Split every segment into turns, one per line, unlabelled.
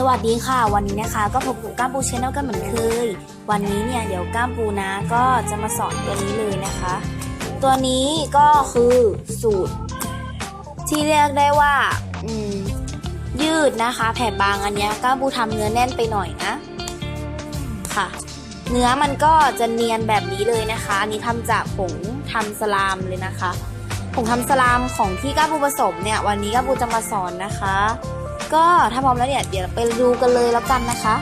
สวัสดีค่ะ วันนี้นะคะก็พบกับก้ามปูชแนลกันเหมือนเคย วันนี้เนี่ยเดี๋ยวก้ามปูนะก็จะมาสอนตัวนี้เลยนะคะ ตัวนี้ก็คือสูตร ที่เรียกได้ว่ายืดนะคะ แผ่บางอันเนี้ยก้ามปูทำเนื้อแน่นไปหน่อยนะ ค่ะ เนื้อมันก็จะเนียนแบบนี้เลยนะคะ อันนี้ทำจากผงทำสลามเลยนะคะผงทำสลามของที่ก้ามปูผสมเนี่ย วันนี้ก้ามปูจะมาสอนนะคะ ก็ถ้าพร้อมแล้วเนี่ยเดี๋ยวไปดูกันเลยแล้วกันนะคะ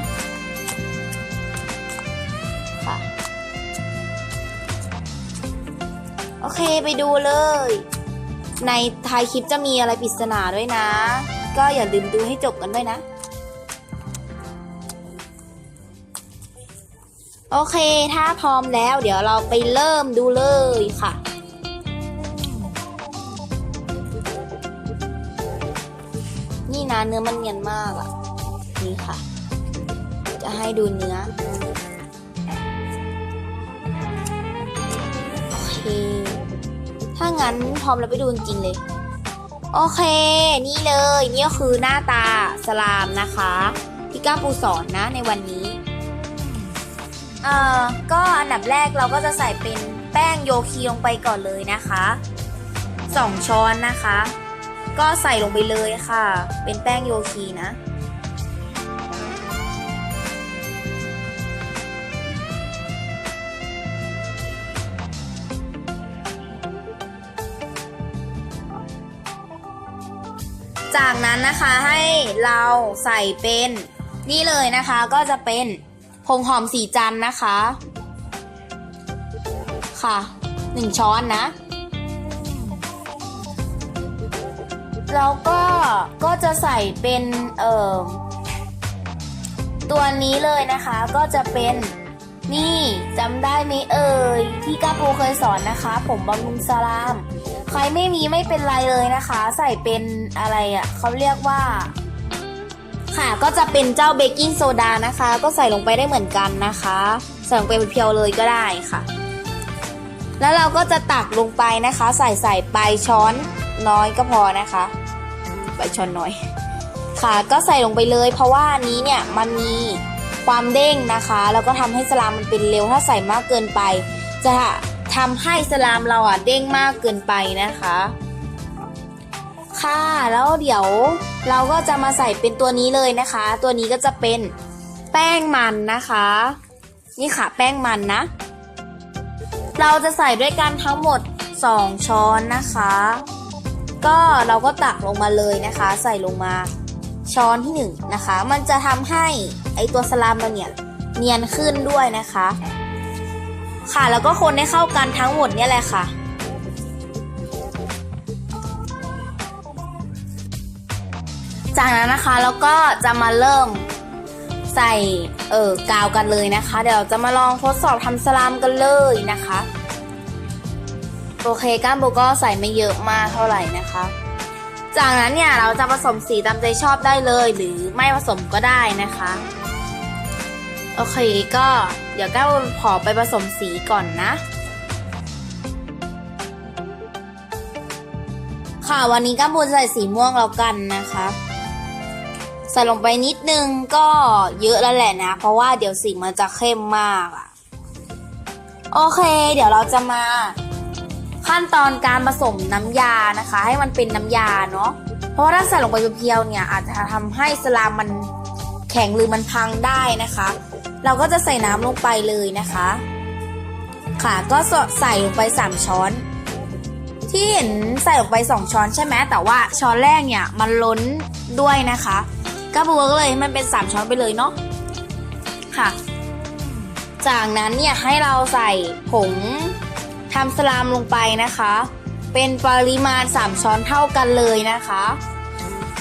ค่ะโอเคไปดูเลย ในท้ายคลิปจะมีอะไรปริศนาด้วยนะ ก็อย่าลืมดูให้จบกันด้วยนะ โอเคถ้าพร้อมแล้ว เดี๋ยวเราไปเริ่มดูเลยค่ะ นะเนื้อมันเนียนมากอะนี่ค่ะ จะให้ดูเนื้อโอเคถ้างั้นพร้อมแล้วไปดูจริงเลย โอเค นี่เลยนี่ก็คือหน้าตาสลามนะคะที่ก้าปูสอนนะในวันนี้เอ่อก็อันดับแรกเราก็จะใส่เป็นแป้งโยคีลงไปก่อนเลยนะคะสองช้อนนะคะ ก็ใส่ลงไปเลยค่ะ เป็นแป้งโยคีนะ จากนั้นนะคะให้เราใส่เป็นนี่เลยนะคะก็จะเป็นผงหอมสีจันนะคะ ค่ะหนึ่งช้อนนะ แล้วก็ก็จะใส่เป็นเอ่อตัวนี้เลยนะคะก็จะเป็นนี่จำได้ไหมเอ่ยที่ก้าปูเคยสอนนะคะ ผมบำรุงสลาม ใครไม่มีไม่เป็นไรเลยนะคะ ใส่เป็นอะไรอะ่ะเขาเรียกว่า ค่ะก็จะเป็นเจ้าเบกกิ้งโซดานะคะ ก็ใส่ลงไปได้เหมือนกันนะคะใส่ลงไปเพียวเลยก็ได้ค่ะ แล้วเราก็จะตักลงไปนะคะ ใส่ใส่ไปช้อนน้อยก็พอนะคะ ไปช้อนน้อย ค่ะก็ใส่ลงไปเลย เพราะว่าอันนี้เนี่ยมันมีความเด้งนะคะ แล้วก็ทำให้สลามมันเป็นเร็วถ้าใส่มากเกินไป จะทำให้สลามเราอะเด้งมากเกินไปนะคะ ค่ะแล้วเดี๋ยวเราก็จะมาใส่เป็นตัวนี้เลยนะคะ ตัวนี้ก็จะเป็นแป้งมันนะคะ นี่ค่ะแป้งมันนะ เราจะใส่ด้วยกันทั้งหมด 2 ช้อนนะคะ ก็เราก็ตักลงมาเลยนะคะ ใส่ลงมาช้อนที่1นะคะ มันจะทำให้ไอตัวสลามเราเนี่ยเนียนขึ้นด้วยนะคะ ค่ะแล้วก็คนให้เข้ากันทั้งหมดเนี่ยแหละค่ะ จากนั้นนะคะแล้วก็จะมาเริ่มใส่เออกาวกันเลยนะคะ เดี๋ยวจะมาลองทดสอบทำสลามกันเลยนะคะ โอเคก้ามโบก็ใส่ไม่เยอะมากเท่าไหร่นะคะ จากนั้นเนี่ยเราจะผสมสีตามใจชอบได้เลย หรือไม่ผสมก็ได้นะคะโอเคก็เดี๋ยวก้าวขอไปผสมสีก่อนนะ ค่ะวันนี้ก้ามบูใส่สีม่วงแล้วกันนะคะ ใส่ลงไปนิดนึงก็เยอะแล้วแหละนะ เพราะว่าเดี๋ยวสีมันจะเข้มมากอะโอเค เดี๋ยวเราจะมา ขั้นตอนการผสมน้ำยานะคะ ให้มันเป็นน้ำยาเนาะเพราะว่าถ้าใส่ลงไปเพียวๆเนี่ยอาจจะทำให้สลามมันแข็งหรือมันพังได้นะคะ เราก็จะใส่น้ำลงไปเลยนะคะ ค่ะก็ใส่ลงไป 3 ช้อน ที่เห็นใส่ลงไป 2 ช้อนใช่ไหมแต่ว่าช้อนแรกเนี่ยมันล้นด้วยนะคะก็บวกเลยมันเป็น 3 ช้อนไปเลยเนาะค่ะ จากนั้นเนี่ยให้เราใส่ผง ทำสลามลงไปนะคะ เป็นปริมาณ 3 ช้อนเท่ากันเลยนะคะ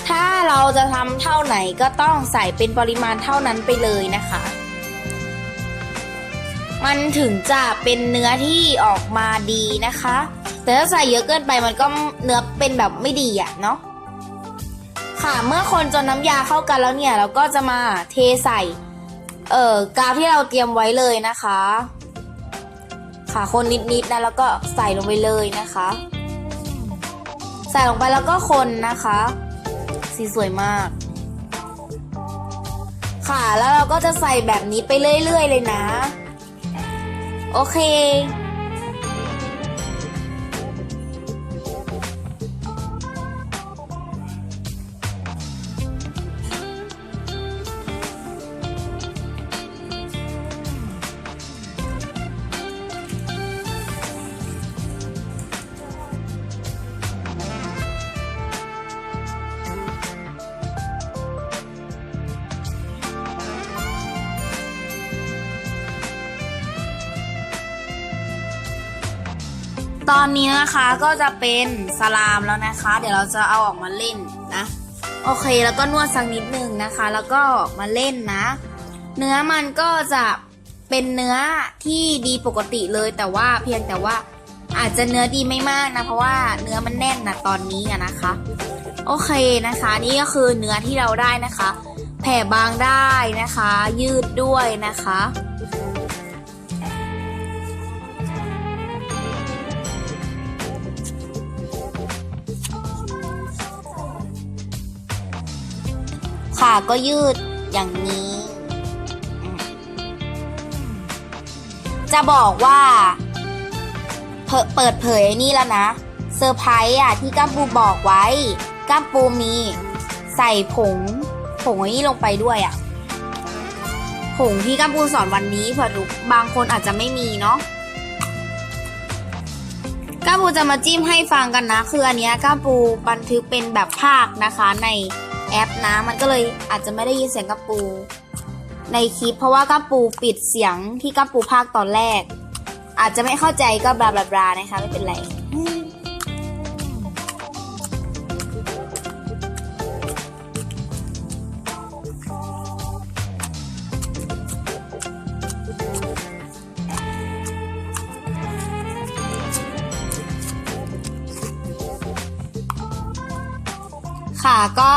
ถ้าเราจะทำเท่าไหนก็ต้องใส่เป็นปริมาณเท่านั้นไปเลยนะคะ มันถึงจะเป็นเนื้อที่ออกมาดีนะคะ แต่ถ้าใส่เยอะเกินไปมันก็เนื้อเป็นแบบไม่ดีอะเนาะค่ะเมื่อคนจนน้ำยาเข้ากันแล้วเนี่ย เราก็จะมาเทใส่ เอ่อกาวที่เราเตรียมไว้เลยนะคะ ค่ะคนนิดๆนะแล้วก็ใส่ลงไปเลยนะคะ ใส่ลงไปแล้วก็คนนะคะ สีสวยมาก ค่ะแล้วเราก็จะใส่แบบนี้ไปเรื่อยๆเลยนะ โอเค ตอนนี้นะคะก็จะเป็นสลามแล้วนะคะ เดี๋ยวเราจะเอาออกมาเล่นนะ โอเคแล้วก็นวดสักนิดหนึ่งนะคะ แล้วก็มาเล่นนะ เนื้อมันก็จะเป็นเนื้อที่ดีปกติเลยแต่ว่าเพียงแต่ว่าอาจจะเนื้อดีไม่มากนะ เพราะว่าเนื้อมันแน่นนะตอนนี้นะคะ โอเคนะคะ นี่ก็คือเนื้อที่เราได้นะคะ แผ่บางได้นะคะ ยืดด้วยนะคะ ค่ะก็ยืดอย่างนี้ จะบอกว่าเผเปิดเผยนี่แล้วนะเซอร์ไพรส์อะที่ก้ามปูบอกไว้ก้ามปูมี ใส่ผง ผงนี่ลงไปด้วยอะผงที่ก้ามปูสอนวันนี้เผื่อทุกบางคนอาจจะไม่มีเนาะก้ามปูจะมาจิ้มให้ฟังกันนะ คืออันนี้ก้ามปูบันทึกเป็นแบบภาคนะคะใน แอปนะ มันก็เลยอาจจะไม่ได้ยินเสียงกัปปู ในคลิปเพราะว่ากัปปูปิดเสียงที่กัปปูภาคตอนแรก อาจจะไม่เข้าใจก็บลาบลาบลานะคะไม่เป็นไร ค่ะก็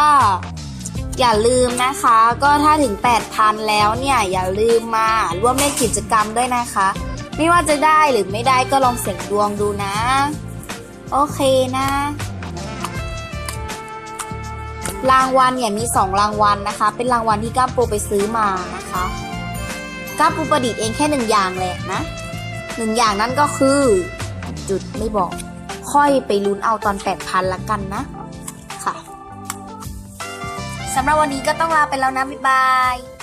อย่าลืมนะคะ ก็ถ้าถึง 8,000 แล้วเนี่ยอย่าลืมมาร่วมเล่นกิจกรรมด้วยนะคะ ไม่ว่าจะได้หรือไม่ได้ก็ลองเสี่ยงดวงดูนะ โอเคนะ รางวัลเนี่ยมี 2 รางวัลนะคะ เป็นรางวัลที่ก้าปูไปซื้อมานะคะก้าปูประดิษฐ์เองแค่หนึ่งอย่างแหละนะหนึ่งอย่างนั้นก็คือ จุดไม่บอก ค่อยไปลุ้นเอาตอน 8,000ละกันนะ สำหรับวันนี้ก็ต้องลาไปแล้วนะ บ๊ายบาย